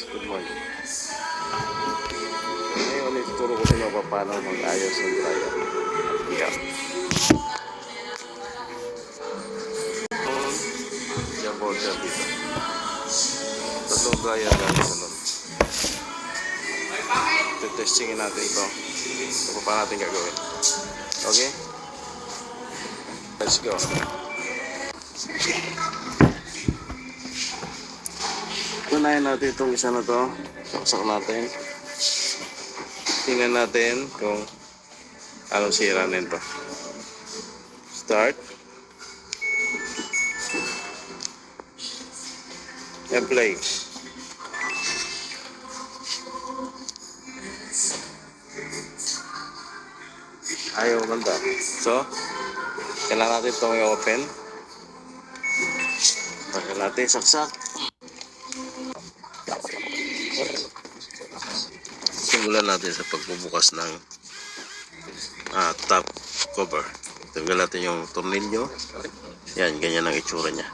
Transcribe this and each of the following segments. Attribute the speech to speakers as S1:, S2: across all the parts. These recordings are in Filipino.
S1: Good morning. Ngayon, ituturo ko sa inyo kung paano mag-ayos ng dryer. Yeah. Yung border dito. Tatlong dryer natin na nun. Testingin natin ito. Kung paano natin gagawin. Okay? Let's go. Unahin natin itong isa na to. Saksak natin. Tingnan natin kung anong sira nito. Start. And play. Ayaw ganda. So, kailangan natin itong i-open. Tagal natin, saksak. Simulan natin sa pagbubukas ng ah, top cover. Tanggal natin yung tornilyo. Yan, ganyan ang itsura niya.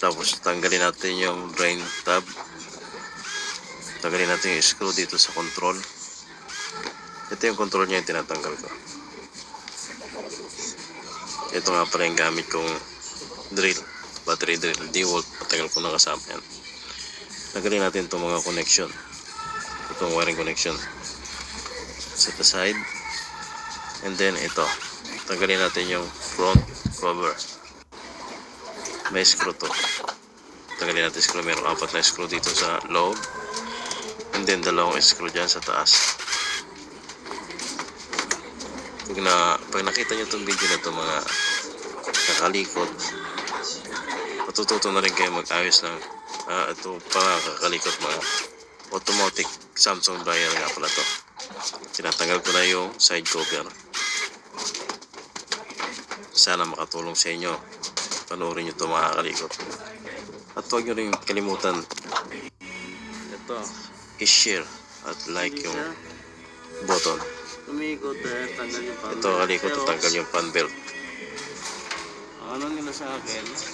S1: Tapos tanggalin natin yung drain tab. Tanggalin natin yung screw dito sa control. Ito yung control niya yung tinatanggal ko. Ito nga pala yung gamit kong drill. Battery drill. D-volt. Matagal ko na kasama yan. Tanggalin natin itong mga connection. Itong wiring connection. Set aside. And then ito. Tanggalin natin yung front cover. May screw to. Tanggalin natin screw. Meron apat na screw dito sa loob. And then dalawang screw dyan sa taas. Pag, na, pag nakita nyo itong video na ito mga nakalikot, matututo na rin kayo mag-ayos ng ah, ito pa kakalikot mga automatic Samsung dryer nga pala to. Tinatanggal ko na yung side cover. Sana makatulong sa inyo. Panoorin nyo ito mga kalikot. At huwag nyo rin kalimutan ito i-share at like yung button. Ito kalikot tanggal yung fan belt.
S2: Ano nila sa akin?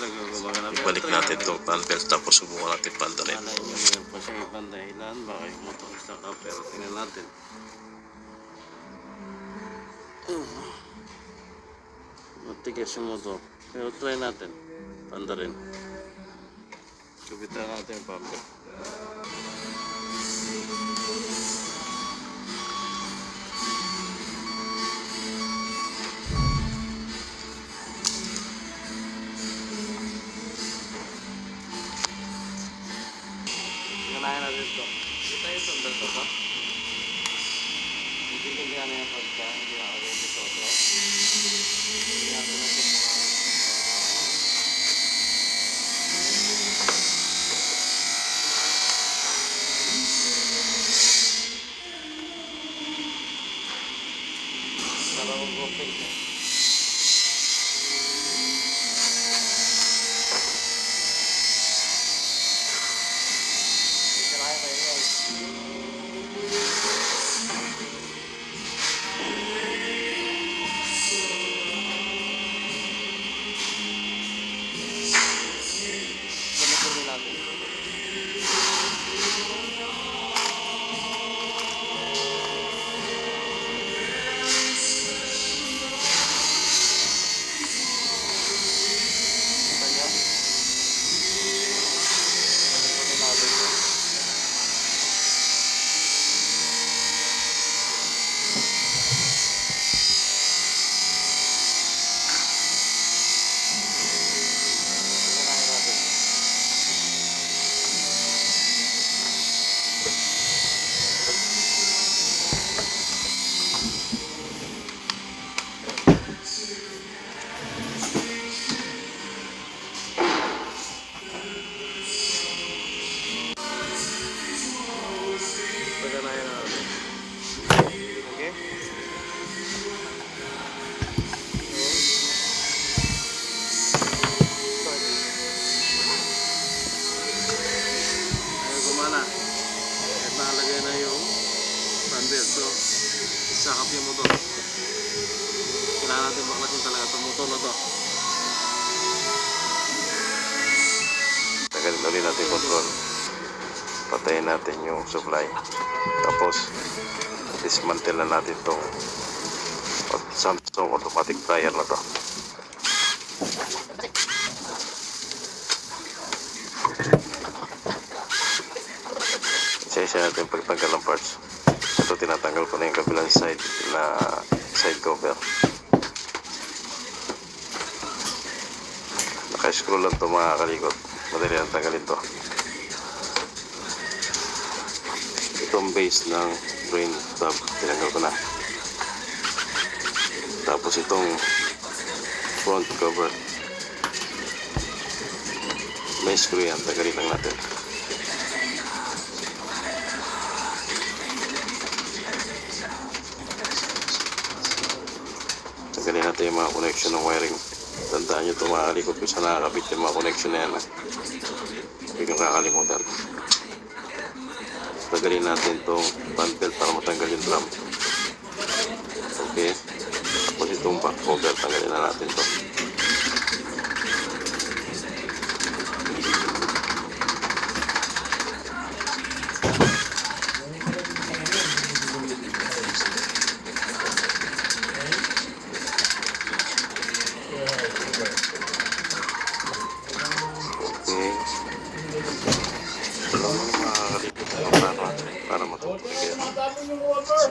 S2: Mga nabi.
S1: Ibalik natin itong fan belt tapos subukan natin pandarin.
S2: Malay nyo, meron pa siyang ibang dahilan. Baka yung motor sa ka, pero tingnan natin. Matigas yung motor. Pero try natin. Panda rin. Kubitan natin yung pump. Kita yung sandal to ba? Hindi ko gana yung pagka. Hindi ako rin ito. Hindi natin natin yung
S1: supply. Tapos, dismantle na natin itong Samsung automatic dryer na to. Isa-isa natin pagtanggal ng parts. Ito tinatanggal ko na yung kabilang side na side cover. Naka-screw lang to mga kalikot. Madali lang tanggalin to. Itong base ng drain tub, tinanggal ko na. Tapos itong front cover. May screw yan, tanggalin lang natin. Tanggalin natin yung mga connection ng wiring. Tandaan nyo ito mga kalikot kung saan nakakabit yung mga connection na yan. ah. Huwag kang kakalimutan. Tanggalin natin itong pantel para matanggal yung drum. Okay. Tapos itong back cover, tanggalin na natin to. Okay. Alam mo mga kalipot tayo para, para matutuloy kayo.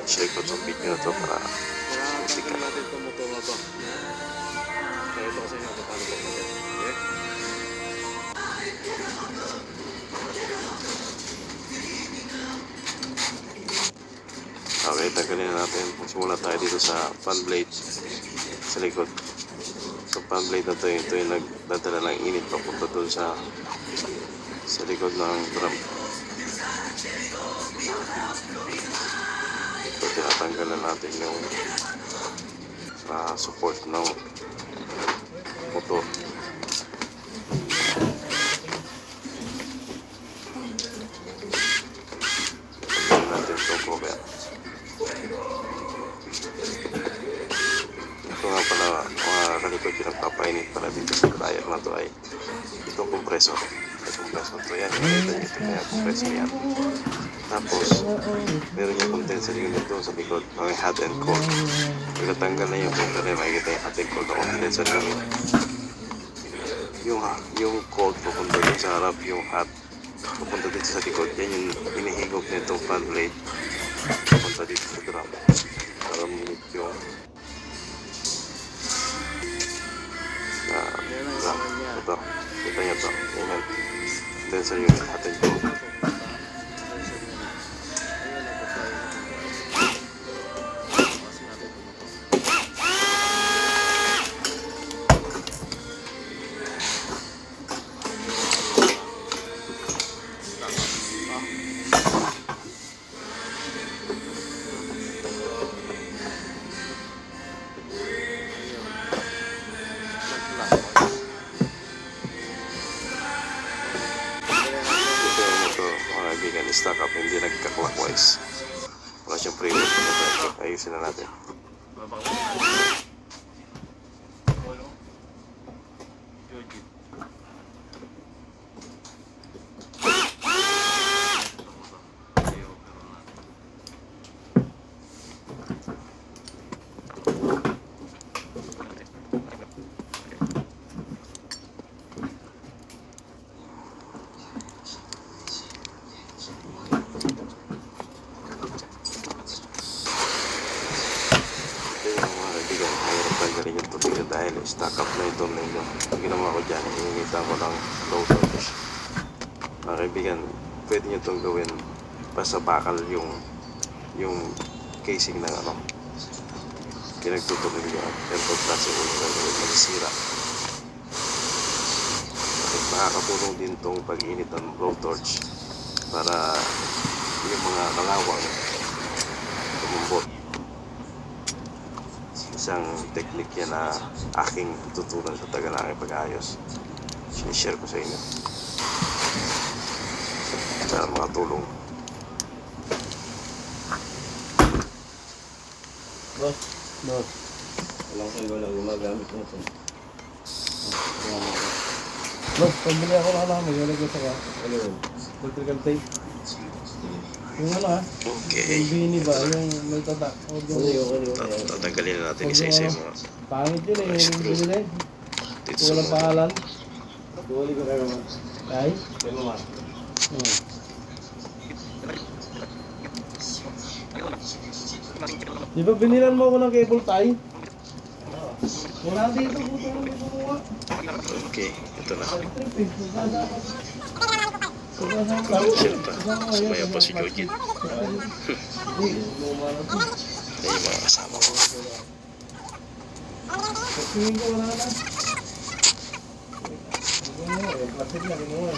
S1: Share ko itong video na to para
S2: Kailangan tingnan natin itong motor na to. Kaya ito kasi nakapalo ko natin. Okay?
S1: Okay, tanggalin na natin. Magsimula tayo dito sa fan blade sa likod. So fan blade na to, ito yung nagdadala ng init papunta doon sa sa likod ng drum. Na natin yung ah, support ng motor. Ito nga pala mga kalikod yung nagpapainit pala dito sa dryer na to ay itong compressor. May compressor to yan. Ito ito kaya compressor yan. Tapos, meron yung condenser unit doon sa likod. Mga hot and cold. Pag natanggal na yung na makikita yung hot and cold na condenser unit. Yung, yung cold pupunta dun sa harap, yung hot pupunta dito sa likod. Yan yung hinihigop nitong fan blade. Pupunta dito sa drum. Para minit yung drum.
S2: isa niya.
S1: Ito. Kita niyo to. Yan yung condenser unit. Dahil stock up na ito ninyo. Ang ginawa ko dyan, hinimitan ko ng low voltage. Mga kaibigan, pwede nyo itong gawin basta bakal yung yung casing ng ano pinagtutuloy nyo at airport kasi kung gagawin magsira. At makakatulong din itong pag-init ng blow torch para yung mga kalawang isang technique yan na aking tutunan sa tagal na aking pag-ayos. Sinishare ko sa inyo. Sana makatulong.
S3: Boss, boss. Walang kayo wala gumagamit nito. Salamat po. Boss, pambili ako na ano, maglalagay sa ka. Ano yun? Electrical tape. Yung ano ha?
S1: Okay.
S3: Yung bini ba? Yung may tatak. Huwag yung...
S1: Tat- Tatanggalin na natin isa-isa yung mga
S3: Pangit yun eh. Yung
S1: Screw.
S3: binili.
S1: dito sa
S3: Walang
S1: motor.
S3: pangalan.
S2: Tuwali ko kayo naman.
S3: Ay?
S2: Kaya naman.
S3: Hmm. Di ba binilan mo ako ng cable tie? Wala dito po kumuha.
S1: Okay, ito na. Pa. Sumaya pa si. Yan yung mga kasama ko.
S3: Tingin ko na. Ano eh, plastic na kinuha.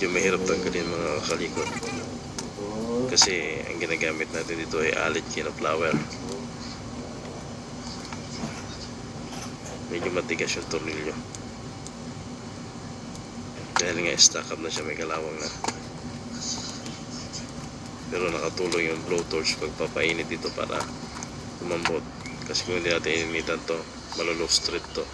S1: Medyo mahirap tanggalin mga kalikot. Kasi ang ginagamit natin dito ay alit flower. Medyo matigas yung tornilyo. Dahil nga stack up na siya may kalawang na. Pero nakatulong yung blowtorch pagpapainit dito para lumambot. Kasi kung hindi natin ininitan to, malulustrit to.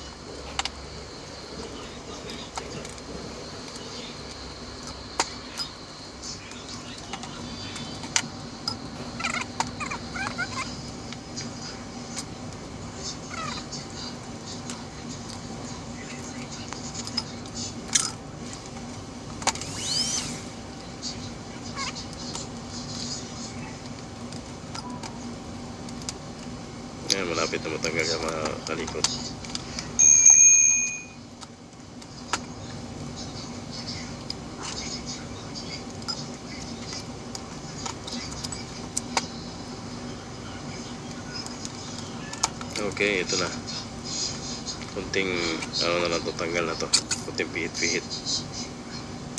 S1: Ngayon, malapit na matanggal yung mga kalikot. Okay, ito na. Kunting, ano na lang to, tanggal na to. Kunting pihit-pihit.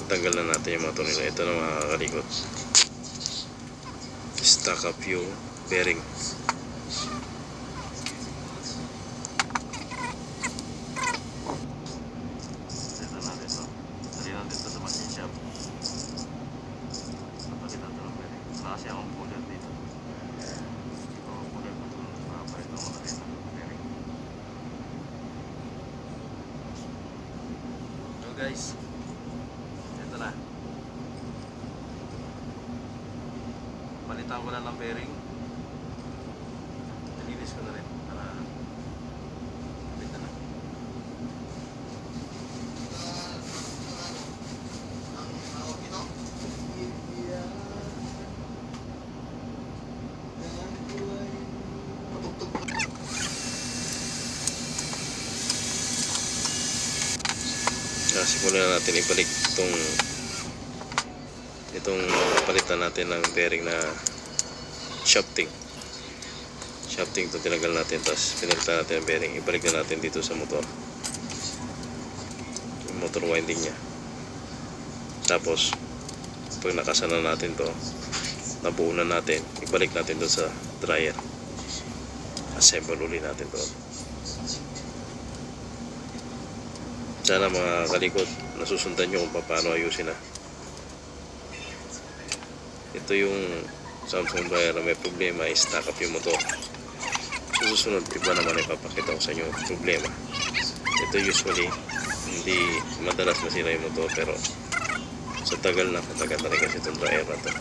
S1: Tanggal na natin yung mga tunila. Ito na mga kalikot. Stack up yung bearing. Ito natin ito. Dali natin ito sa machine shop. Papalitan ito ng pwede. Wala kasi akong puller dito. Hindi ko puller pa ito. Makapalit ako na rin ng bearing. So guys, ito na. Palitan ko na ng bearing. Nilinis ko na rin para palitan na. Kaya simulan na natin ibalik itong itong palitan natin ng bearing na shafting. Shafting ito tinanggal natin tapos pinalitan natin ang bearing. Ibalik na natin dito sa motor. Yung motor winding nya tapos pag nakasana natin to nabuo na natin ibalik natin doon sa dryer. Assemble uli natin to sana mga kalikot nasusundan nyo kung paano ayusin na. Ito yung Samsung dryer na may problema i-stack up yung motor. Sa susunod iba naman ipapakita ko sa inyo problema. Ito usually hindi madalas masira yung motor pero sa tagal na matagal na rin kasi itong dryer na to.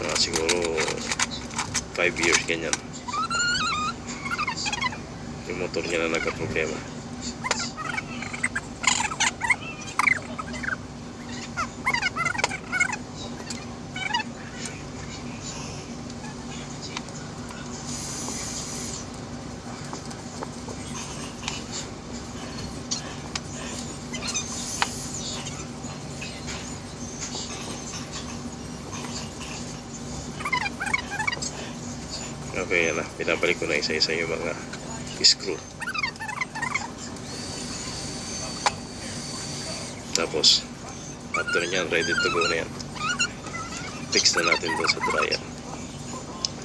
S1: Mga siguro 5 years ganyan. Yung motor niya na nagka-problema Okay, yan na. Pinabalik ko na isa-isa yung mga screw. Tapos, after nyan, ready to go na yan. Fix na natin doon sa dryer.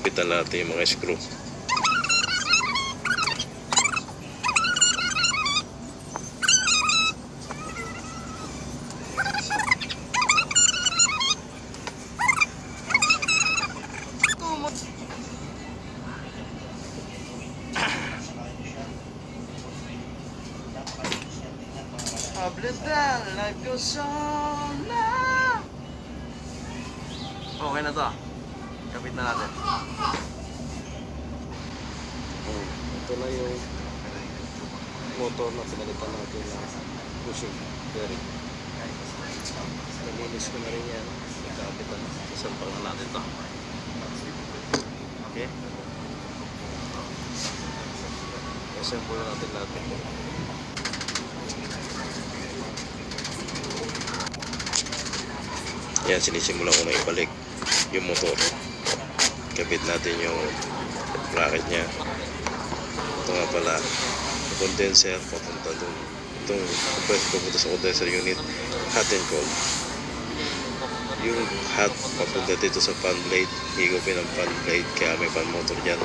S1: Pitan natin yung mga screw. Ito na yung motor na pinalitan natin na bushing bearing. Nalinis ko na rin yan. Nagkapitan. Sasampal na natin to. Okay? Assemble na natin lahat ito. Yan, sinisimulan ko na ibalik yung motor. Kapit natin yung bracket niya. Ito nga pala, condenser papunta dun. Itong compressor papunta sa condenser unit, hot and cold. Yung hot papunta dito sa fan blade, higupin ang fan blade kaya may fan motor dyan.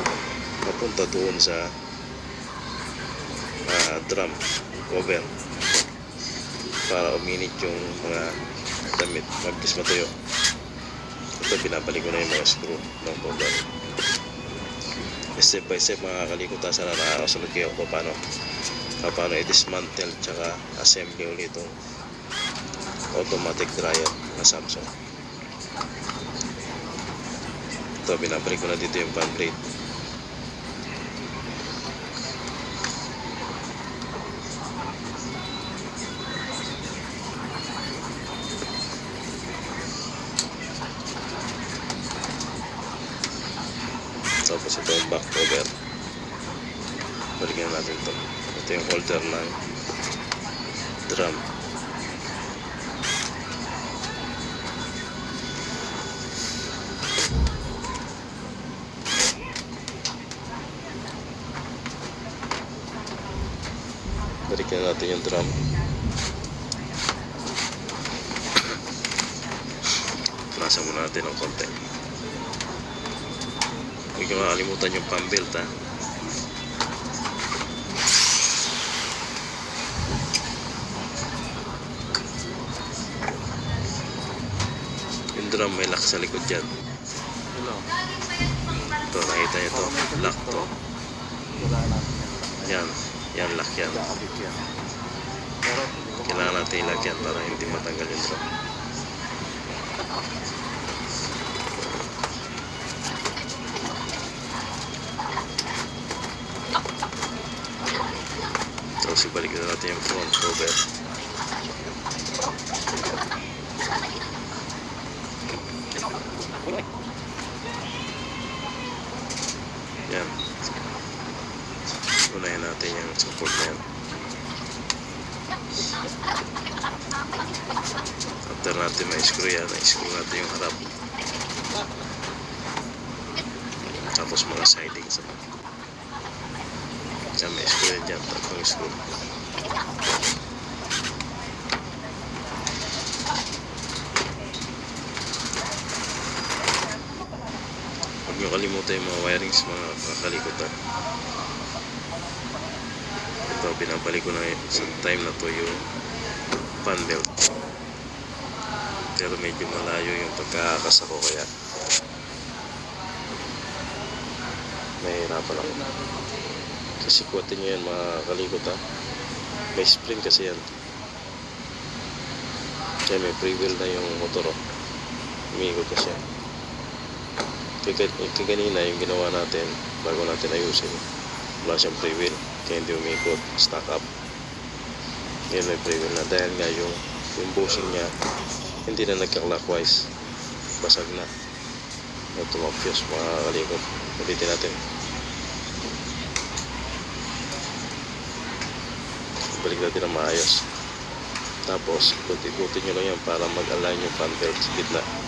S1: Papunta doon sa ah, drum cover para uminit yung mga damit, mabilis matuyo. Ito, binabalik ko na yung mga screw ng cover step by step mga kalikutan sana nakakasunod kayo kung paano paano i-dismantle tsaka assembly ulit itong automatic dryer na Samsung. Ito binabalik ko na dito yung fan blade holder ng drum. Balikan natin yung drum. Nasa muna natin ng konti. Huwag niyo makalimutan yung pambelt ha. Yung drum may lock sa likod dyan. Ito, nakita niyo to. Lock to. Yan. Yan, lock yan. Kailangan natin ilagyan yan para hindi matanggal yung drum. Tapos ibalik na natin yung front cover. Yan. Unahin natin yung support na yan. After natin ma-screw yan, na-screw natin yung harap. Tapos mga siding sa Yan, may screw yan dyan. Tatlong screw. Kalimutan yung mga wirings, mga kakalikutan. Ito, binabalik ko na sa time na to yung fan belt. Pero medyo malayo yung pagkakakas ako kaya nahihirapan ako. Kasi kuwatin nyo yan mga kalikot ha. May spring kasi yan. Kaya may free na yung motor oh. Umiikot kasi yan. Kaya, kanina yung ginawa natin bago natin ayusin. Wala siyang free. Kaya hindi umiikot. Stack up. Yan may free na. Dahil nga yung, yung bushing niya hindi na nagka-clockwise. Basag na. Mga fuse mga kalikot. Ulitin natin. Balik natin na maayos. Tapos, kuti-kuti nyo lang yan para mag-align yung fan belt sa gitna.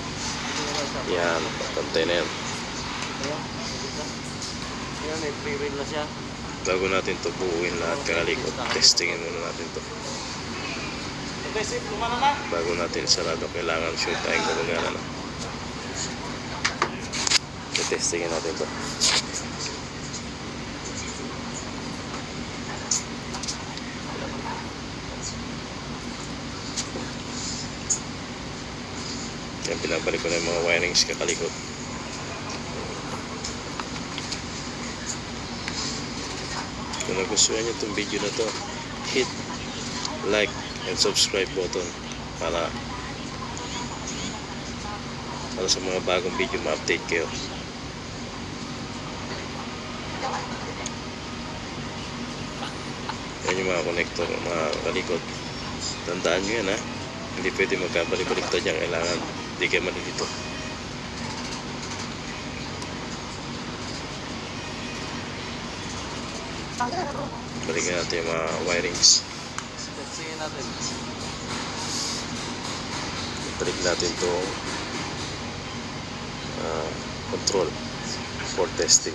S1: Yan, pantay na yan.
S2: Yan, may free wheel na siya.
S1: Bago natin to buuin lahat kalikot, testingin muna natin to. Bago natin sarado, kailangan sure tayong gumagana na. testingin natin to. Binabalik ko na yung mga wirings kakalikot. Kung nagustuhan nyo itong video na to, hit like and subscribe button para para sa mga bagong video ma-update kayo. Yan yung mga connector, mga kalikod. Tandaan nyo yan ha. Hindi pwede magkabalik-baliktad yan. Kailangan hindi kayo malilito. Balikan natin yung mga wirings.
S2: Sige natin.
S1: Balik natin to control for testing.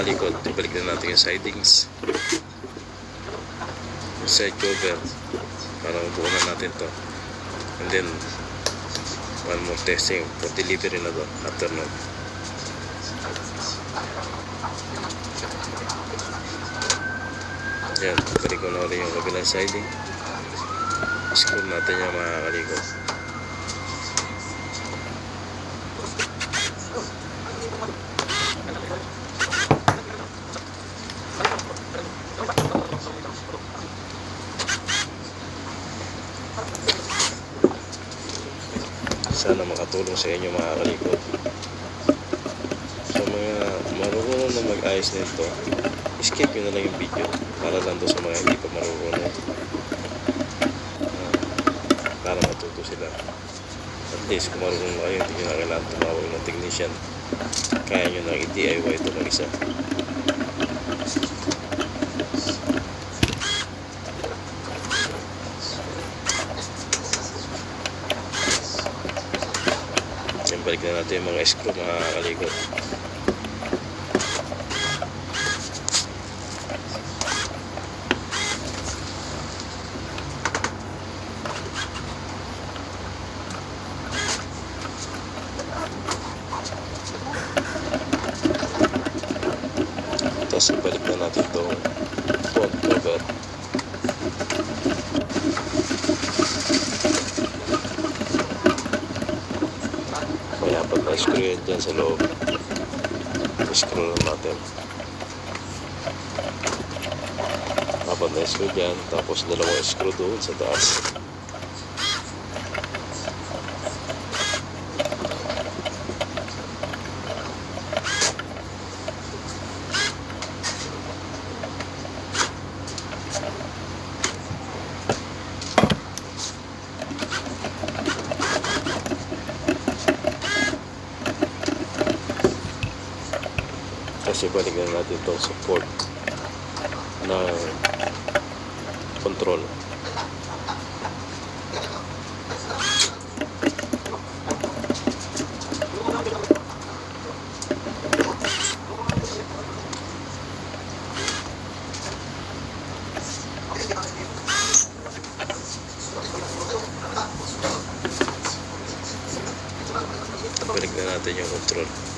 S2: Kalikot,
S1: ibalik na natin yung sidings. Yung side cover. Para mabuo na natin to. And then, one more testing for delivery na to after nun. Yan, balik ko na ulit yung kabilang siding. Screw natin yung mga kalikot. Makatulong sa inyo mga kalikot sa mga marunong na mag-ayos nito skip nyo na lang yung video para lang doon sa mga hindi pa marunong. Ah, para matuto sila. At least kung marunong na kayo hindi nyo na kailangan tumawag ng technician. Kaya nyo na i-DIY ito ng isa Na natin yung mga screw mga kalikot. Tapos ibalik na natin itong front cover. May apat na screw yan dyan sa loob. Lang natin. Apat na screw dyan, tapos dalawang screw doon sa taas. kasi balikan natin itong support na control. Balik na natin yung control.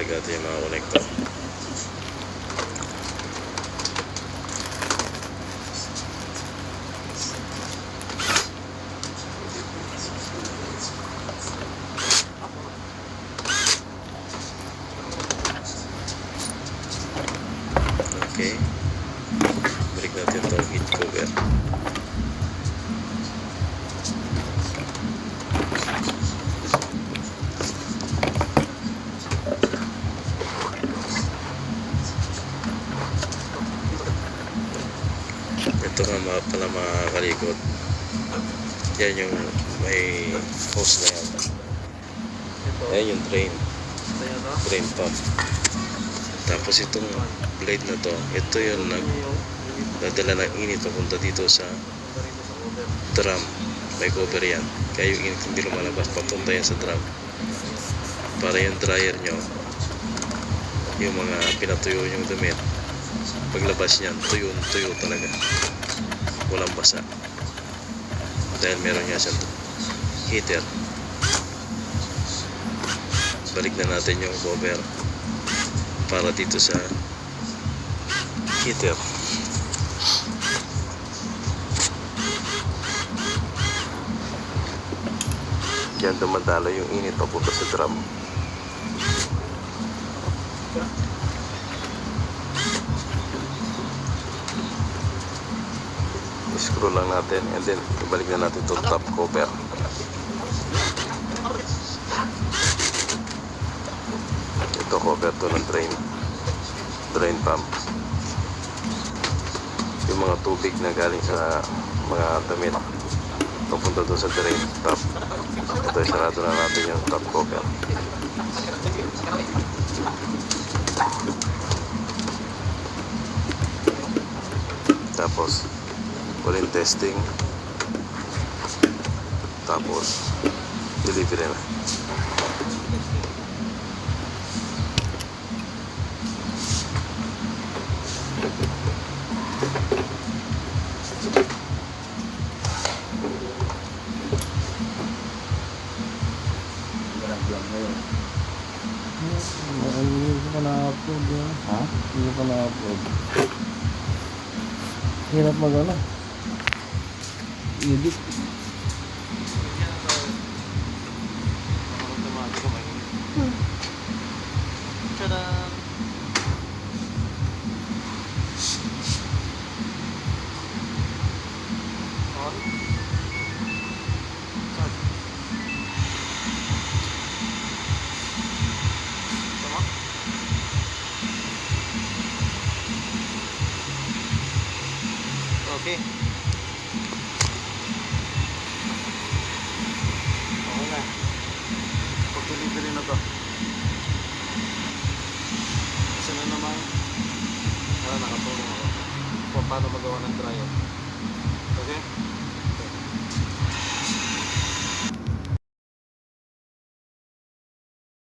S1: Balik natin yung mga Tapos itong blade na to, ito yung nag
S2: Ano yung
S1: dadala ng init papunta dito sa drum. May cover yan. Kaya yung init hindi lumalabas, papunta yan sa drum. Para yung dryer nyo, yung mga pinatuyo yung damit, paglabas niyan, tuyo, tuyo talaga. Walang basa. Dahil meron nga siyang heater. Balik na natin yung cover para dito sa heater. Diyan dumadalo yung init papunta sa drum. Screw lang natin and then ibalik na natin itong top cover. Ito cover to ng drain. Drain pump. Yung mga tubig na galing sa mga damit papunta doon sa drain top. Ito, sarado na natin yung top cover. Tapos, ulit testing. Tapos, delivery na.
S3: Hirap mag ano. Edit.
S2: Automatic